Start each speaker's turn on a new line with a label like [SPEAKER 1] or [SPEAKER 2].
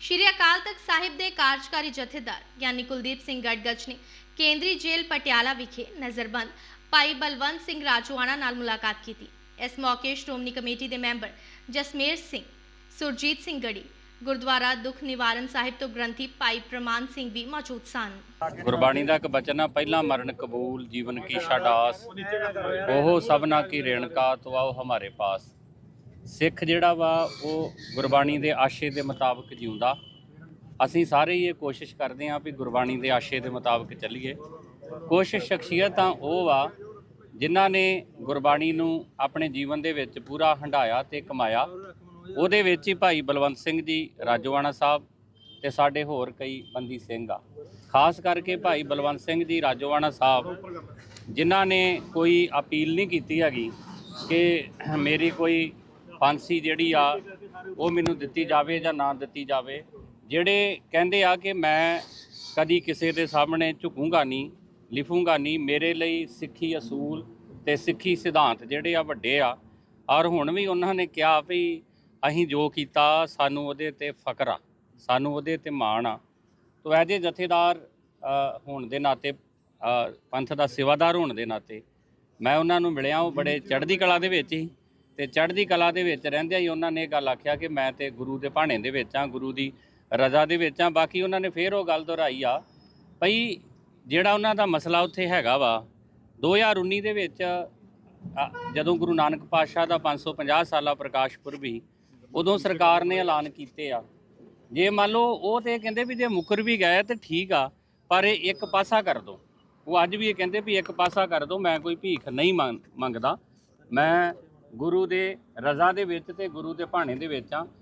[SPEAKER 1] ਸ਼੍ਰੀ ਅਕਾਲ ਤਖਤ ਸਾਹਿਬ ਦੇ ਕਾਰਜਕਾਰੀ ਜਥੇਦਾਰ ਗਿਆਨੀ ਕੁਲਦੀਪ ਸਿੰਘ ਗੜਗੜ ਨੇ ਕੇਂਦਰੀ ਜੇਲ੍ਹ ਪਟਿਆਲਾ ਵਿਖੇ ਨਜ਼ਰਬੰਦ ਭਾਈ ਬਲਵੰਤ ਸਿੰਘ ਰਾਜਵਾਨਾ ਨਾਲ ਮੁਲਾਕਾਤ ਕੀਤੀ। ਇਸ ਮੌਕੇ ਸ਼੍ਰੋਮਣੀ ਕਮੇਟੀ ਦੇ ਮੈਂਬਰ ਜਸਮੇਰ ਸਿੰਘ, ਸੁਰਜੀਤ ਸਿੰਘ ਗੜੀ, ਗੁਰਦੁਆਰਾ ਦੁੱਖ ਨਿਵਾਰਨ ਸਾਹਿਬ ਤੋਂ ਗ੍ਰੰਥੀ ਭਾਈ ਪ੍ਰਮਾਨ ਸਿੰਘ ਵੀ ਮੌਜੂਦ ਸਨ।
[SPEAKER 2] ਗੁਰਬਾਣੀ ਦਾ ਇੱਕ ਬਚਨ ਆ, ਪਹਿਲਾ ਮਰਨ ਕਬੂਲ, ਜੀਵਨ ਕੀ ਛਾਡਾਸ ਉਹ ਸਭਨਾ ਕੀ ਰੇਣਕਾ, ਤੋ ਹਮਾਰੇ ਪਾਸ। ਸਿੱਖ ਜਿਹੜਾ ਵਾ, ਉਹ ਗੁਰਬਾਣੀ ਦੇ ਆਸ਼ੇ ਦੇ ਮੁਤਾਬਕ ਜਿਉਂਦਾ। ਅਸੀਂ ਸਾਰੇ ਹੀ ਇਹ ਕੋਸ਼ਿਸ਼ ਕਰਦੇ ਹਾਂ ਵੀ ਗੁਰਬਾਣੀ ਦੇ ਆਸ਼ੇ ਦੇ ਮੁਤਾਬਕ ਚੱਲੀਏ। ਕੁਝ ਸ਼ਖਸੀਅਤਾਂ ਉਹ ਵਾ, ਜਿਨ੍ਹਾਂ ਨੇ ਗੁਰਬਾਣੀ ਨੂੰ ਆਪਣੇ ਜੀਵਨ ਦੇ ਵਿੱਚ ਪੂਰਾ ਹੰਡਾਇਆ ਤੇ ਕਮਾਇਆ। ਉਹਦੇ ਵਿੱਚ ਹੀ ਭਾਈ ਬਲਵੰਤ ਸਿੰਘ ਜੀ ਰਾਜੋਆਣਾ ਸਾਹਿਬ ਤੇ ਸਾਡੇ ਹੋਰ ਕਈ ਬੰਦੀ ਸਿੰਘ ਆ। ਖਾਸ ਕਰਕੇ ਭਾਈ ਬਲਵੰਤ ਸਿੰਘ ਜੀ ਰਾਜੋਆਣਾ ਸਾਹਿਬ, ਜਿਨ੍ਹਾਂ ਨੇ ਕੋਈ ਅਪੀਲ ਨਹੀਂ ਕੀਤੀ ਹੈਗੀ ਕਿ ਮੇਰੀ ਕੋਈ ਫਾਂਸੀ ਜਿਹੜੀ ਆ, ਉਹ ਮੈਨੂੰ ਦਿੱਤੀ ਜਾਵੇ ਜਾਂ ਨਾ ਦਿੱਤੀ ਜਾਵੇ। ਜਿਹੜੇ ਕਹਿੰਦੇ ਆ ਕਿ ਮੈਂ ਕਦੀ ਕਿਸੇ ਦੇ ਸਾਹਮਣੇ ਝੁਕੂੰਗਾ ਨਹੀਂ, ਲਿਖੂੰਗਾ ਨਹੀਂ, ਮੇਰੇ ਲਈ ਸਿੱਖੀ ਅਸੂਲ ਤੇ ਸਿੱਖੀ ਸਿਧਾਂਤ ਜਿਹੜੇ ਆ ਵੱਡੇ ਆ। ਔਰ ਹੁਣ ਵੀ ਉਹਨਾਂ ਨੇ ਕਿਹਾ ਵੀ ਅਸੀਂ ਜੋ ਕੀਤਾ, ਸਾਨੂੰ ਉਹਦੇ ਤੇ ਫਕਰ ਆ, ਸਾਨੂੰ ਉਹਦੇ ਤੇ ਮਾਣ ਆ। ਤੋ ਐਜ ਏ ਜਥੇਦਾਰ ਹੋਣ ਦੇ ਨਾਤੇ ਪੰਥ ਦਾ ਸੇਵਾਦਾਰ ਹੋਣ ਦੇ ਨਾਤੇ, ਮੈਂ ਉਹਨਾਂ ਨੂੰ ਮਿਲਿਆ, ਉਹ ਬੜੇ ਚੜ੍ਹਦੀ ਕਲਾ ਦੇ ਵਿੱਚ ਹੀ। ਤੇ ਚੜ੍ਹਦੀ ਕਲਾ ਦੇ ਵਿੱਚ ਰਹਿੰਦਿਆਂ ਹੀ ਉਹਨਾਂ ਨੇ ਇਹ ਗੱਲ ਆਖਿਆ ਕਿ ਮੈਂ ਤੇ ਗੁਰੂ ਦੇ ਭਾਣੇ ਦੇ ਵਿੱਚ ਆ ਗੁਰੂ ਦੀ ਰਜ਼ਾ ਦੇ ਵਿੱਚ ਆ ਬਾਕੀ ਉਹਨਾਂ ਨੇ ਫੇਰ ਉਹ ਗੱਲ ਦੁਹਰਾਈ ਆ, ਭਈ ਜਿਹੜਾ ਉਹਨਾਂ ਦਾ ਮਸਲਾ ਉੱਥੇ ਹੈਗਾ ਵਾ 2019 ਦੇ ਵਿੱਚ ਜਦੋਂ ਗੁਰੂ ਨਾਨਕ ਪਾਤਸ਼ਾਹ ਦਾ 550 ਸਾਲਾ ਪ੍ਰਕਾਸ਼ ਪੁਰਬ ਸੀ, ਉਦੋਂ ਸਰਕਾਰ ਨੇ ਐਲਾਨ ਕੀਤੇ ਆ। ਜੇ ਮੰਨ ਲਓ ਉਹ ਤੇ ਕਹਿੰਦੇ ਵੀ ਜੇ ਮੁਕਰ ਵੀ ਗਏ ਤੇ ਠੀਕ ਆ, ਪਰ ਇਹ ਇੱਕ ਪਾਸਾ ਕਰ ਦੋ। ਉਹ ਅੱਜ ਵੀ ਇਹ ਕਹਿੰਦੇ ਵੀ ਇੱਕ ਪਾਸਾ ਕਰ ਦੋ, ਮੈਂ ਕੋਈ ਭੀਖ ਨਹੀਂ ਮੰਗ- ਮੰਗਦਾ। ਮੈਂ ਗੁਰੂ ਦੇ ਰਜ਼ਾ ਦੇ ਵਿੱਚ ਤੇ ਗੁਰੂ ਦੇ ਭਾਣੇ ਦੇ ਵਿੱਚ ਆ।